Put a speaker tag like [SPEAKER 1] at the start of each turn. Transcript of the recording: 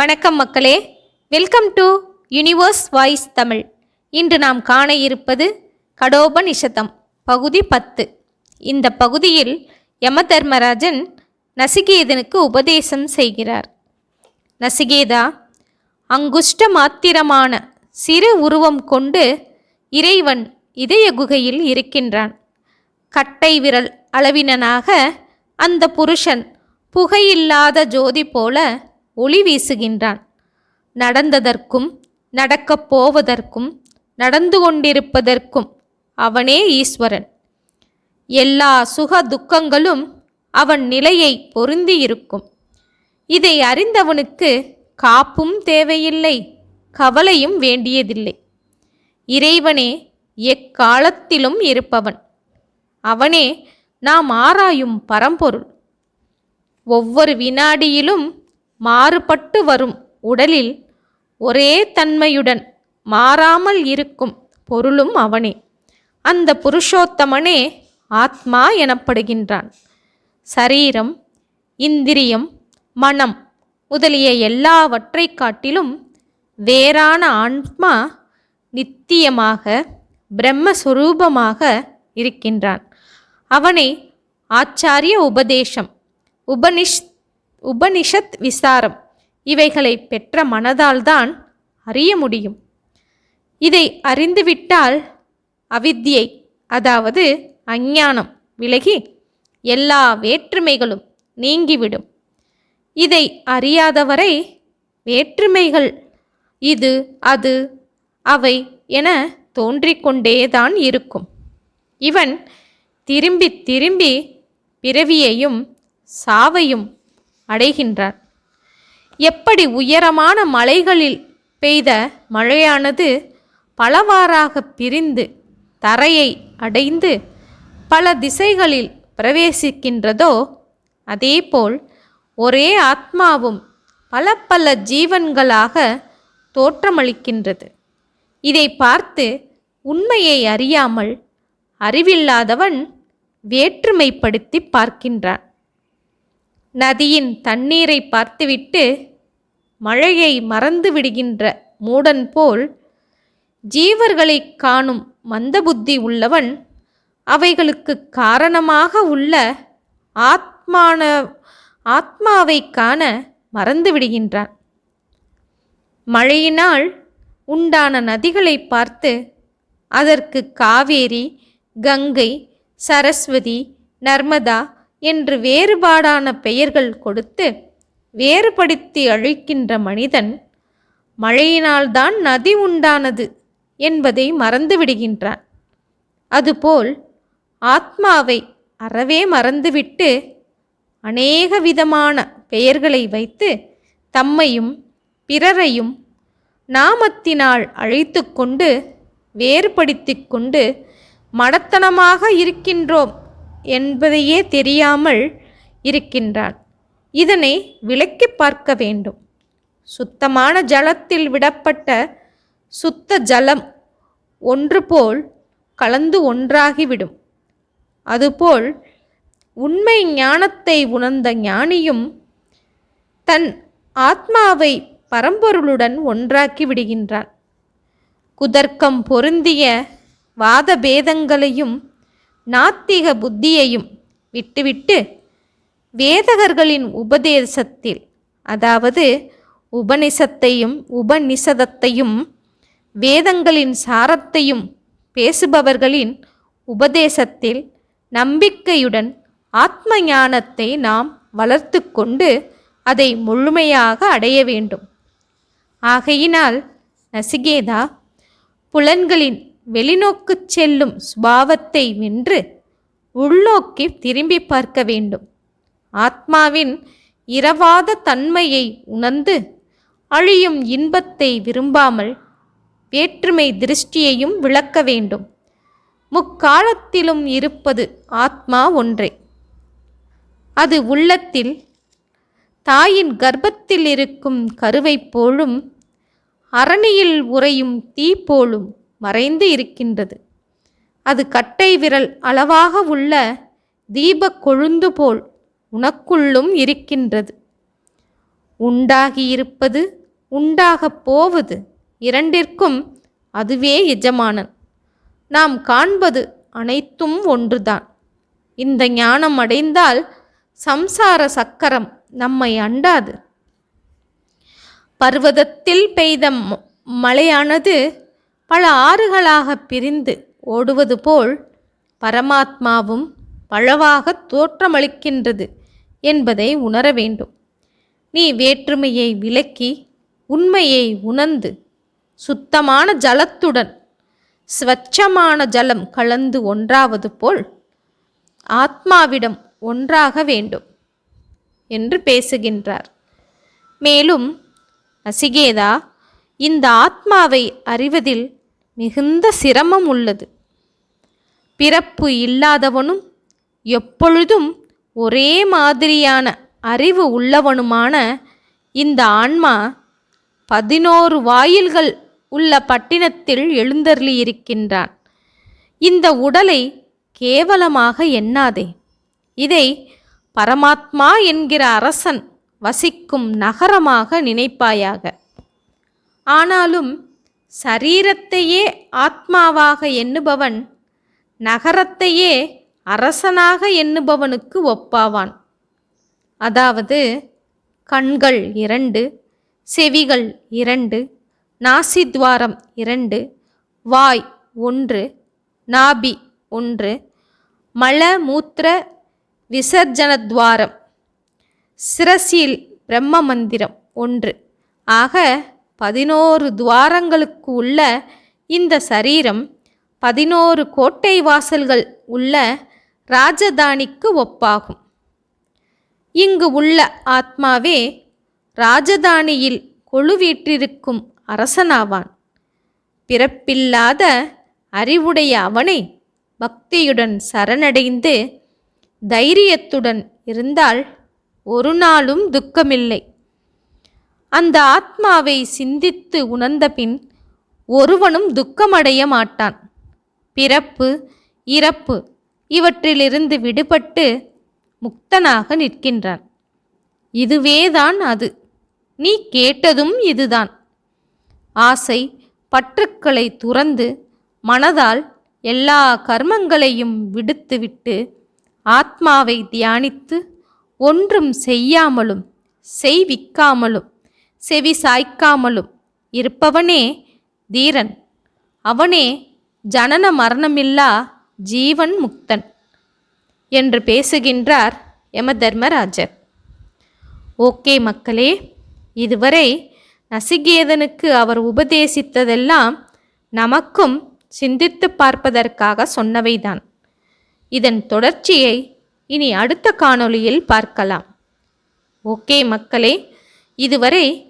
[SPEAKER 1] வணக்கம் மக்களே. Welcome to universe voice Tamil இன்று நாம் காண இருப்பது கடோபனிஷதம் பகுதி பத்து. இந்த பகுதியில் யமதர்மராஜன் நசிகேதனுக்கு உபதேசம் செய்கிறார். நசிகேதா அங்குஷ்ட மாத்திரமான சிறு உருவம் கொண்டு இறைவன் இதய குகையில் இருக்கின்றான். கட்டை விரல் அளவினனாக அந்த புருஷன் புகையில்லாத ஜோதி போல ஒளி வீசுகின்றான். நடந்ததற்கும் நடக்கப் போவதற்கும் நடந்து கொண்டிருப்பதற்கும் அவனே ஈஸ்வரன். எல்லா சுக துக்கங்களும் அவன் நிலையை பொருந்தியிருக்கும் இதை அறிந்தவனுக்கு காப்பும் தேவையில்லை கவலையும் வேண்டியதில்லை. இறைவனே எக்காலத்திலும் இருப்பவன். அவனே நாம் ஆராயும் பரம்பொருள். ஒவ்வொரு வினாடியிலும் மாறுபட்டு வரும் உடலில் ஒரே தன்மையுடன் மாறாமல் இருக்கும் பொருளும் அவனே. அந்த புருஷோத்தமனே ஆத்மா எனப்படுகின்றான். சரீரம் இந்திரியம் மனம் முதலிய எல்லாவற்றை காட்டிலும் வேறான ஆன்மா நித்தியமாக பிரம்மஸ்வரூபமாக இருக்கின்றான். அவனை ஆச்சாரிய உபதேசம் உபனிஷ் உபனிஷத் விசாரம். இவைகளை பெற்ற மனதால்தான் அறிய முடியும். இதை அறிந்துவிட்டால் அவித்யை அதாவது அஞ்ஞானம் விலகி எல்லா வேற்றுமைகளும் நீங்கிவிடும். இதை அறியாதவரை வேற்றுமைகள் இது அது அவை என தோன்றிக்கொண்டேதான் இருக்கும். இவன் திரும்பி திரும்பி பிறவியையும் சாவையும் அடைகின்றார். எப்படி உயரமான மலைகளில் பெய்த மழையானது பலவாறாக பிரிந்து தரையை அடைந்து பல திசைகளில் பிரவேசிக்கின்றதோ அதேபோல் ஒரே ஆத்மாவும் பல பல ஜீவன்களாக தோற்றமளிக்கின்றது. இதை பார்த்து உண்மையை அறியாமல் அறிவில்லாதவன் வேற்றுமைப்படுத்தி பார்க்கின்றான். நதியின் தண்ணீரை பார்த்துவிட்டு மழையை மறந்து விடுகின்ற மூடன் போல் ஜீவர்களை காணும் மந்தபுத்தி உள்ளவன் அவைகளுக்கு காரணமாக உள்ள ஆத்மான ஆத்மாவை காண மறந்து விடுகின்றான். மழையினால் உண்டான நதிகளை பார்த்து அதற்கு காவேரி கங்கை சரஸ்வதி நர்மதா என்று வேறுபாடான பெயர்கள் கொடுத்து வேறுபடுத்தி அழிக்கின்ற மனிதன் மழையினால்தான் நதி உண்டானது என்பதை மறந்துவிடுகின்றான். அதுபோல் ஆத்மாவை அறவே மறந்துவிட்டு அநேக விதமான பெயர்களை வைத்து தம்மையும் பிறரையும் நாமத்தினால் அழைத்து கொண்டு வேறுபடுத்தி கொண்டு மடத்தனமாக இருக்கின்றோம். என்பதையே தெரியாமல் இருக்கின்றான் இதனை விலக்கி பார்க்க வேண்டும். சுத்தமான ஜலத்தில் விடப்பட்ட சுத்த ஜலம் ஒன்று போல் கலந்து ஒன்றாகிவிடும். அதுபோல் உண்மை ஞானத்தை உணர்ந்த ஞானியும் தன் ஆத்மாவை பரம்பொருளுடன் ஒன்றாக்கி விடுகின்றான் குதர்க்கம் பொருந்திய வாத பேதங்களையும் நாத்திக புத்தியையும் விட்டுவிட்டு வேதகர்களின் உபதேசத்தில் அதாவது உபனிஷத்தையும் உபநிஷதத்தையும் வேதங்களின் சாரத்தையும் பேசுபவர்களின் உபதேசத்தில் நம்பிக்கையுடன் ஆத்ம ஞானத்தை நாம் வளர்த்து கொண்டு அதை முழுமையாக அடைய வேண்டும். ஆகையினால் நசிகேதா புலன்களின் வெளிநோக்குச் செல்லும் சுபாவத்தை வென்று உள்நோக்கி திரும்பி பார்க்க வேண்டும். ஆத்மாவின் இரவாத தன்மையை உணர்ந்து அழியும் இன்பத்தை விரும்பாமல் வேற்றுமை திருஷ்டியையும் விளக்க வேண்டும். முக்காலத்திலும் இருப்பது ஆத்மா ஒன்றே. அது உள்ளத்தில் தாயின் கர்ப்பத்தில் இருக்கும் கருவைப் போலும் அரணியில் உறையும் தீ போலும் மறைந்து இருக்கின்றது. அது கட்டை விரல் அளவாக உள்ள தீபக் கொழுந்து போல் உனக்குள்ளும் இருக்கின்றது. உண்டாகியிருப்பது உண்டாகப் போவது இரண்டிற்கும் அதுவே எஜமானன். நாம் காண்பது அனைத்தும் ஒன்றுதான். இந்த ஞானம் அடைந்தால் சம்சார சக்கரம் நம்மை அண்டாது. பர்வதத்தில் பெய்த ம- மழையானது பல ஆறுகளாக பிரிந்து ஓடுவது போல் பரமாத்மாவும் பழவாக தோற்றமளிக்கின்றது என்பதை உணர வேண்டும். நீ வேற்றுமையை விலக்கி உண்மையை உணர்ந்து சுத்தமான ஜலத்துடன் ஸ்வச்சமான ஜலம் கலந்து ஒன்றாவது போல் ஆத்மாவிடம் ஒன்றாக வேண்டும் என்று பேசுகின்றார். மேலும் நசிகேதா இந்த ஆத்மாவை அறிவதில் மிகுந்த சிரமம் உள்ளது. பிறப்பு இல்லாதவனும் எப்பொழுதும் ஒரே மாதிரியான அறிவு உள்ளவனுமான இந்த ஆன்மா பதினோரு வாயில்கள் உள்ள பட்டினத்தில் எழுந்தருளியிருக்கின்றான். இந்த உடலை கேவலமாக எண்ணாதே. இதை பரமாத்மா என்கிற அரசன் வசிக்கும் நகரமாக நினைப்பாயாக. ஆனாலும் சரீரத்தையே ஆத்மாவாக எண்ணுபவன் நகரத்தையே அரசனாக எண்ணுபவனுக்கு ஒப்பாவான். அதாவது கண்கள் இரண்டு செவிகள் இரண்டு நாசித்வாரம் இரண்டு வாய் ஒன்று நாபி ஒன்று மல மூத்திர விசர்ஜனத்வாரம் சிரசியில் பிரம்ம மந்திரம் ஒன்று. ஆக பதினோரு துவாரங்களுக்கு உள்ள இந்த சரீரம் பதினோரு கோட்டை வாசல்கள் உள்ள ராஜதானிக்கு ஒப்பாகும். இங்கு உள்ள ஆத்மாவே ராஜதானியில் கொழுவீற்றிருக்கும் அரசனாவான். பிறப்பில்லாத அறிவுடைய அவனை பக்தியுடன் சரணடைந்து தைரியத்துடன் இருந்தால் ஒரு நாளும் துக்கமில்லை. அந்த ஆத்மாவை சிந்தித்து உணர்ந்தபின் ஒருவனும் துக்கமடைய மாட்டான். பிறப்பு இறப்பு இவற்றிலிருந்து விடுபட்டு முக்தனாக நிற்கின்றான். இதுவேதான் அது. நீ கேட்டதும் இதுதான். ஆசை பற்றுக்களை துறந்து மனதால் எல்லா கர்மங்களையும் விடுத்துவிட்டு ஆத்மாவை தியானித்து ஒன்றும் செய்யாமலும் செய்விக்காமலும் செவி சாய்க்காமலும் இருப்பவனே தீரன். அவனே ஜனன மரணமில்லா ஜீவன் முக்தன் என்று பேசுகின்றார் யமதர்மராஜர். ஓகே மக்களே இதுவரை நசிகேதனுக்கு அவர் உபதேசித்ததெல்லாம் நமக்கும் சிந்தித்து பார்ப்பதற்காக சொன்னவைதான். இதன் தொடர்ச்சியை இனி அடுத்த காணொளியில் பார்க்கலாம். ஓகே மக்களே இதுவரை